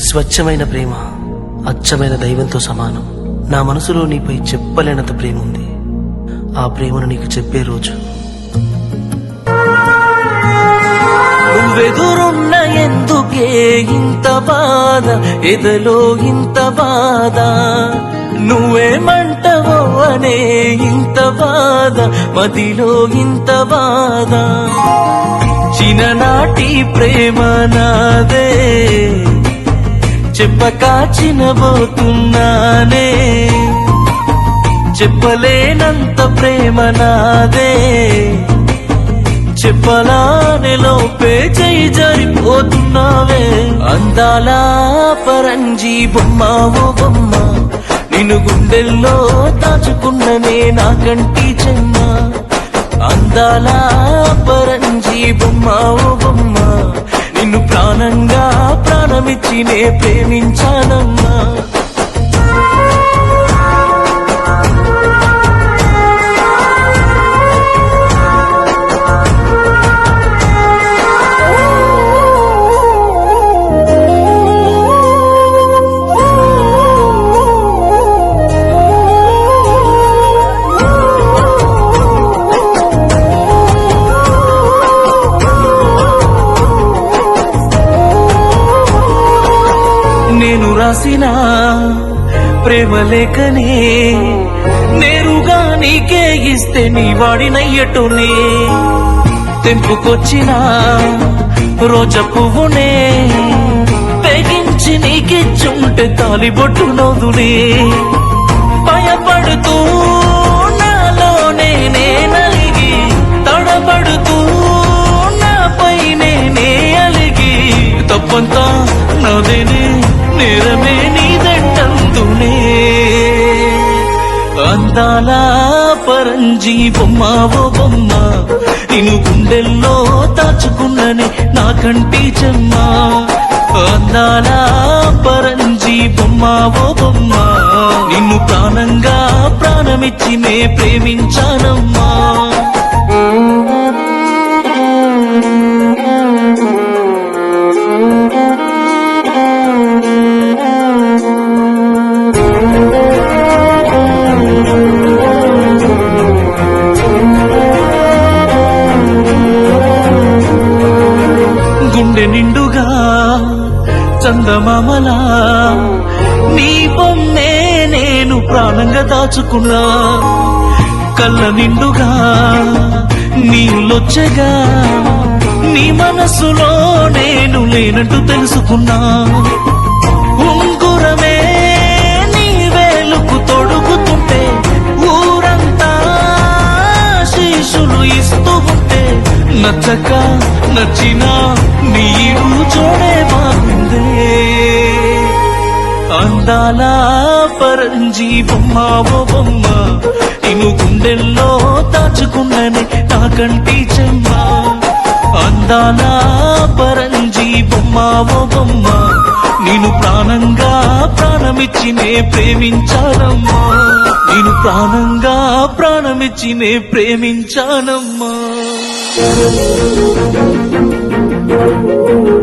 స్వచ్ఛమైన ప్రేమ అచ్చమైన దైవంతో సమానం. నా మనసులో నీపై చెప్పలేనంత ప్రేమ ఉంది. ఆ ప్రేమను నీకు చెప్పే రోజు. నువ్వెదురున్న ఎందుకే ఇంత బాధ? ఎదలో ఇంత బాధ? నువ్వేమంటవో అనే ఇంత బాధ? మదిలో ఇంత బాధ? చిన్ననాటి ప్రేమ నాదే. చెప్పక చినబోతున్నానే చెప్పలేనంత ప్రేమ నాదే. చెప్పలానే లోపే చేయి జారిపోతున్నావే. అందాల పరంజీ బొమ్మ ఓ బొమ్మ. నిన్ను గుండెల్లో దాచుకున్ననే నాకంటి చెమ్మ. అందాల పరంజీ బొమ్మ ఓ బొమ్మ. నిన్ను ప్రాణంగా ప్రాణమిచ్చి నే ప్రేమించానమ్మా. రాసిన ప్రేమ లేఖనే నేరుగా నీకే ఇస్తే నీ వాడినయ్యటునే తెంపుకొచ్చిన రోజ పువ్వునే తెగించి నీకిచ్చుంటే తాలిబొట్టు నోదునే భయపడుతూ నాలోనే నలిగి తడబడుతూ నాపై అలిగి. తప్పంతా నాదేనే నిరమే నీదంటందునే అందాల పరంజీ బొమ్మ ఓ బొమ్మ నిన్ను గుండెల్లో దాచుకున్ననే నా కంటి చెమ్మ. అందాల పరంజీ బొమ్మ ఓ బొమ్మ నిన్ను ప్రాణంగా ప్రాణమిచ్చి నే ప్రేమించానమ్మా. గుండె నిండుగా చందమామలా. నీ బొమ్మే నేను ప్రాణంగా దాచుకున్నా. కళ్ళ నిండుగా నీళ్ళొచ్చగా. నీ మనసులో నేను లేనట్టు తెలుసుకున్నా. ఉంగురమే నీ వేలుకు తొడుగుతుంటే ఊరంతా శీషులు ఇస్తూ ఉంటే నచ్చక నచ్చిన నీరు చూడే బాగుందే అందాల పరంజీ బొమ్మ ఓ బొమ్మ నిన్ను గుండెల్లో దాచుకున్ననే నాకంటి చెమ్మ. అందాల పరంజీ బొమ్మ ఓ బొమ్మ నేను ప్రాణంగా ప్రాణమిచ్చినే ప్రేమించానమ్మా. నేను ప్రాణంగా ప్రాణమిచ్చినే ప్రేమించానమ్మా. నే ప్రేమించానమ్మా